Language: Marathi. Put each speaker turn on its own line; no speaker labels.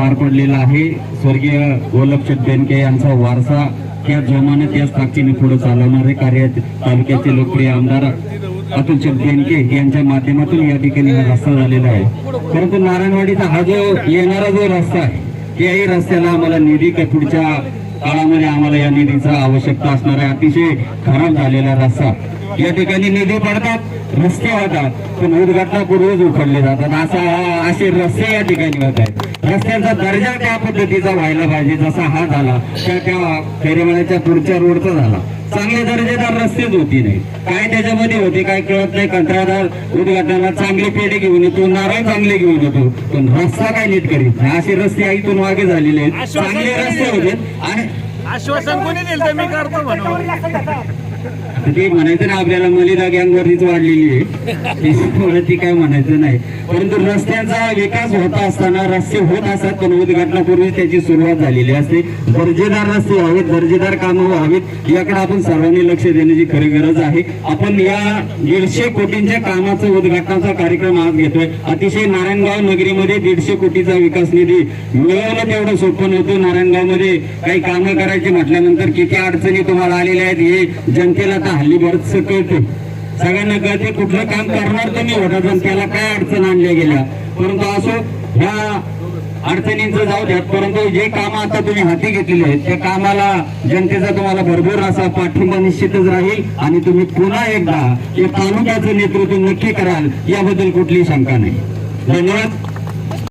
पार पडलेला आहे. स्वर्गीय गोलक्षित बेनके यांचा वारसा त्या जोमाने त्याच ताकदीने पुढे चालवणारे कार्य तालुक्याचे लोकप्रिय आमदार अतुल शेठ बेनके यांच्या माध्यमातून या ठिकाणी हा रस्ता झालेला आहे. परंतु नारायणवाडीचा हा जो येणारा जो रस्ता आहे त्याही रस्त्याला आम्हाला निधी काय पुढच्या काळामध्ये आम्हाला या निधीचा आवश्यकता असणार आहे. अतिशय खराब झालेला रस्ता. या ठिकाणी निधी पडतात रस्ते होतात पण उद्घाटनापूर्वीच उखडले जातात. असा हा- असे रस्ते या ठिकाणी होत आहेत. रस्त्यांचा दर्जा त्या पद्धतीचा व्हायला पाहिजे जसा हा झाला त्या त्या फेरीमाळ्याच्या पुढच्या रोडचा झाला. चांगले दर्जेदार रस्तेच होती नाही. काय त्याच्यामध्ये होते काय कळत नाही. कंत्राटदार उद्घाटनाला चांगले पेढे घेऊन येतो नारळ चांगले घेऊन येतो. पण रस्ता काय नीट करीत नाही. असे रस्ते इथून मागे झालेले आहेत. चांगले रस्ते होते आणि
आश्वासन कोणी दिलं मी करतो म्हणून.
ते म्हणायचं ना आपल्याला मलिदा गँग वरतीच वाढलेली आहे. त्याच्यामुळे ती काय म्हणायचं नाही. परंतु रस्त्यांचा विकास होत असताना रस्ते होत असतात पण उद्घाटनापूर्वी त्याची सुरुवात झालेली असते. दर्जेदार रस्ते व्हावेत दर्जेदार कामं व्हावीत याकडे आपण सर्वांनी लक्ष देण्याची खरी गरज आहे. आपण या दीडशे कोटींच्या कामाचं उद्घाटनाचा कार्यक्रम आज घेतोय. अतिशय नारायणगाव नगरीमध्ये दीडशे कोटीचा विकास निधी मिळवणं तेवढं सोपं नव्हतं. नारायणगावमध्ये काही कामं करायची म्हटल्यानंतर किती अडचणी तुम्हाला आलेल्या आहेत हे जनतेला तर हल्ली बरंच कळते सगळ्यांना कळते कुठलं काम करणार तुम्ही? होता पण त्याला काय अडचण आणल्या गेल्या? परंतु असो ह्या अडचणींचं जाऊ द्यात. परंतु जे काम आता तुम्ही हाती घेतलेले आहेत त्या कामाला जनतेचा तुम्हाला भरपूर असा पाठिंबा निश्चितच राहील आणि तुम्ही पुन्हा एकदा या तालुक्याचं नेतृत्व नक्की कराल याबद्दल कुठलीही शंका नाही. धन्यवाद.